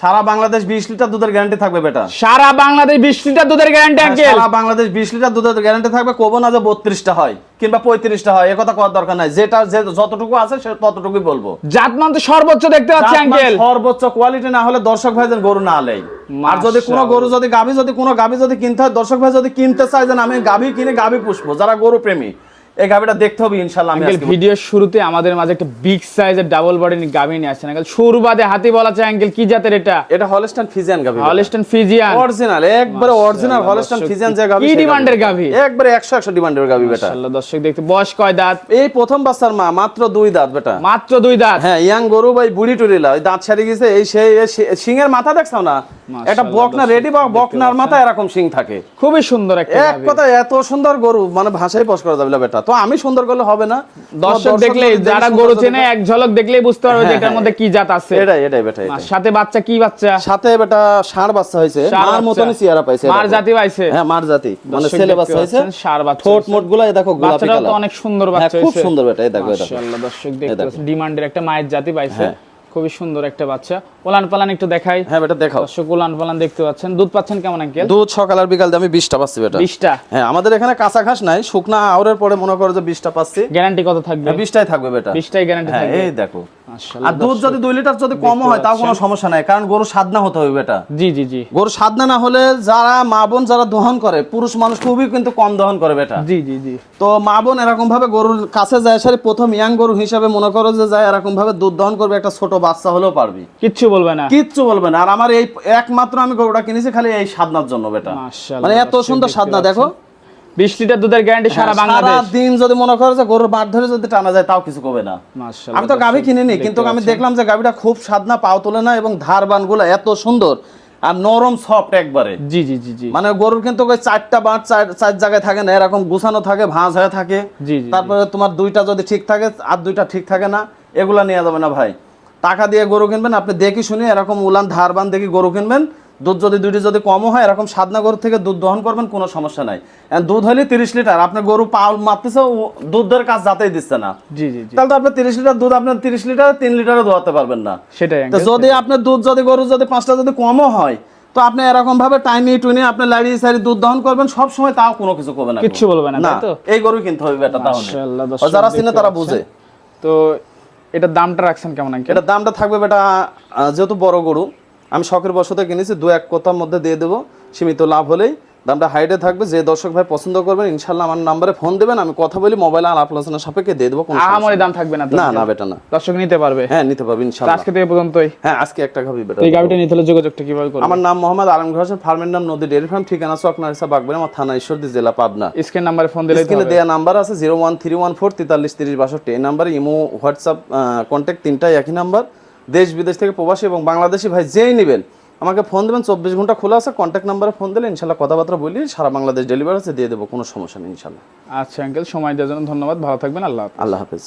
সারা বাংলাদেশ বিশ লিটার দুধের গ্যারান্টি থাকবে বেটা। সারা বাংলাদেশ বিশ লিটার দুধের গ্যারান্টি আঙ্কেল সারা বাংলাদেশ বিশ লিটার দুধের গ্যারান্টি থাকবে কবো না যে বত্রিশটা হয় কিংবা পঁয়ত্রিশটা হয় একথা করার দরকার নাই। যেটা যে যতটুকু আছে সে ততটুকুই বলব। জাতমান তো সর্বোচ্চ দেখতে পাচ্ছি আঙ্কেল সর্বোচ্চ কোয়ালিটি না হলে দর্শক ভাই যেন গরু না আলেই আর যদি কোনো গরু যদি গাভী যদি কোনো গাভী যদি কিনতে হয় দর্শক ভাই যদি কিনতে চায় যেন আমি গাভী কিনে গাভী পুষবো যারা গরু প্রেমী। এই দেখতে হবে আমি ভিডিওর শুরুতে আমাদের মাঝে একটা বিগ সাইজের ডাবল বডি নিয়ে আসছেন। আঙ্কেল হাতি বলা চাই আঙ্কেল কি জাতের এটা? এটা হলস্টাইন ফিজিয়ান ফিজিয়ান অরিজিনাল একবারে অরিজিনাল হলস্টাইন ফিজিয়ান যে কি ডিমান্ডের? একবারে 100 100 ডিমান্ডের বেটা। মাশাআল্লাহ দর্শক দেখতে বয়স কয় দাঁত? এই প্রথম বাচ্চার মা মাত্র দুই দাঁত বেটা। মাত্র দুই দাঁত? হ্যাঁ ইয়াং গরু ভাই বুড়ি টুরিলা ওই দাঁত ছাড়ি গেছে এই সেই এই সি- সিংয়ের মাথা দেখছাও না? একটা বকনা রেডি বা বকনার মাথা এরকম সিং থাকে। খুবই সুন্দর একটা এক। কথা এত সুন্দর গরু মানে ভাষায় পশ করা যাবে না বেটা। তো আমি সুন্দর করলে হবে না। দর্শক দেখলে যারা গরু চেনে এক ঝলক দেখলেই বুঝতে পারবে যে হ্যাঁ, এটার হ্যাঁ। মধ্যে কি জাত আছে। এটাই এটাই বেটা। সাথে বাচ্চা কি বাচ্চা? সাথে বেটা ষাঁড় বাচ্চা হয়েছে। মার বাচ্চা। মতনই চেহারা পাইছে মার জাতি পাইছে। হ্যাঁ মার জাতি। মানে ছেলে বাচ্চা হয়েছে। ষাঁড় বাচ্চা ঠোঁট মোটগুলা এই দেখো গোলাপি কালার। অনেক সুন্দর বাচ্চা বাচ্চা খুব সুন্দর বেটা এই দেখো এটা মাশাআল্লাহ দর্শক দেখতে পাচ্ছেন ডিমান্ডের একটা মায়ের জাতি পাইছে। হ্যাঁ। খুবই সুন্দর একটা বাচ্চা। ওলান পালান একটু দেখাই। হ্যাঁ বেটা দেখাও। দর্শক ওলান পালান দেখতে পাচ্ছেন। দুধ পাচ্ছেন কেমন আঙ্কেল? দুধ সকাল আর বিকাল দিয়ে আমি বিশটা পাচ্ছি বেটা। বিশটা? হ্যাঁ আমাদের এখানে কাঁচা ঘাস নাই শুকনা আউরের পরে মনে করো যে বিশটা পাচ্ছি। গ্যারান্টি কত থাকবে? হ্যাঁ, বিশটাই থাকবে বেটা। বিশটাই গ্যারান্টি হ্যাঁ থাকবে। এই দেখো। আর দুধ যদি দুই লিটার যদি কম হয় তাও কোনো সমস্যা নাই কারণ গরু সাদনা হতে হবে বেটা জি জি জি। গরু সাদনা না হলে যারা মা বোন যারা দহন করে পুরুষ মানুষ খুবই কিন্তু কম দহন করে বেটা। জি জি জি। তো মা বোন এরকম ভাবে গরুর কাছে যায় সারি প্রথম ইয়াং গরু হিসাবে মনে করো যে যায় এরকম ভাবে দুধ দহন করবে একটা ছোট বাচ্চা হলেও পারবি। কিচ্ছু বলবে না। কিচ্ছু বলবে না। আর আমার এই একমাত্র আমি গরুটা কিনেছি খালি এই সাদনার জন্য বেটা। মানে এত সুন্দর সাদনা দেখো। বিশ লিটার দুধের গ্যারান্টি সারা বাংলাদেশ। সারা দিন যদি মনে করো যে গরুর বাট ধরে যদি টানা যায় তাও কিছু করবে না। মাশাআল্লাহ, আমি তো গাভী কিনিনি দেখতে কিন্তু আমি দেখলাম যে গাভীটা খুব সাদনা পাও তোলে না এবং এত সুন্দর আর নরম সফট একবারে। জি জি জি জি। মানে গরুর কিন্তু ওই চারটা বাট চার জায়গায় থাকে না এরকম গুছানো থাকে ভাঁজ হয়ে থাকে। জি, তারপরে তোমার দুইটা যদি ঠিক থাকে আর দুইটা ঠিক থাকে না এগুলা নিয়ে যাবে না ভাই। টাকা দিয়ে গরু কিনবেন আপনি দেখি শুনি এরকম উলান ধারবান দেখি গরু কিনবেন দুধ যদি দুইটি যদি কমও হয় এরকম সাদনা গরু থেকে দুধ দহন করবেন কোনো সমস্যা নাই। দুধ হলে তিরিশ লিটার। আপনার গরু পাল মারতেছে দুধের কাজ যাতেই দিচ্ছে না। জি জি তাহলে তো আপনি তিরিশ লিটার দুধ আপনার তিরিশ লিটার তিন লিটারও দোয়াতে পারবেন না। সেটাই যদি আপনার দুধ যদি গরু যদি পাঁচটা যদি কমও হয় তো আপনি এরকম ভাবে টাইনি টুনি আপনি লাড়ি সারি দুধ দহন করবেন সব সময় তাও কোনো কিছু করবে না কিছু বলবে না, তো? এই গরু কিনতে হবে বেটা তাহলে। যারা চিনে তারা। বুঝে। তো এটার দামটা রাখছেন কেমন এটা দামটা থাকবে বেটা যেহেতু বড় গরু আমি শখের বসতে কিনেছি দু এক কথার মধ্যে দিয়ে দেবো। সীমিত লাভ হলেই দামটা হাইটে থাকবে। যে দর্শক ভাই পছন্দ করবেন ইনশাল্লাহ আমার নাম্বারে ফোন দেবেন আমি কথা বলি মোবাইল আর আলোচনার সাপেক্ষে দিয়ে দেবো আমার। দাম থাকবে না না না বেটা না। দর্শক নিতে পারবে। হ্যাঁ নিতে পারবেন তো ইনশাল্লাহ। আজকে থেকে পর্যন্তই। হ্যাঁ আজকে একটা খাবি বেটা। এই গাড়িটা নিতে হলে যোগাযোগটা কীভাবে করবে? আমার নাম মোহাম্মদ আলম ঘোষের ফার্মের নাম নদী ডেয়ারি ফার্ম ঠিকানা চক নারিসা বাগবাড়ি আমার থানা ঈশ্বরদী জেলা পাবনা। স্ক্রিন নাম্বারে ফোন দিলে স্ক্রিনে দেওয়া নাম্বার আছে zero one three one four তেতাল্লিশ তিরিশ বাষট্টি। এই নাম্বারে ইমো হোয়াটসঅ্যাপ কন্ট্যাক্ট তিনটাই একই নাম্বার। দেশ বিদেশ থেকে প্রবাসী এবং বাংলাদেশি ভাই যেই নেবেন আমাকে ফোন দেবেন চব্বিশ ঘণ্টা খোলা আছে কন্ট্যাক্ট নাম্বারে ফোন দিলে ইনশাল্লাহ কথাবার্তা বলি সারা বাংলাদেশ ডেলিভারি আছে দিয়ে দেবো কোনো সমস্যা নেই ইনশাল্লাহ। আচ্ছা আঙ্কেল সময় দেওয়ার জন্য ধন্যবাদ ভালো থাকবেন আল্লাহ আল্লাহ হাফেজ।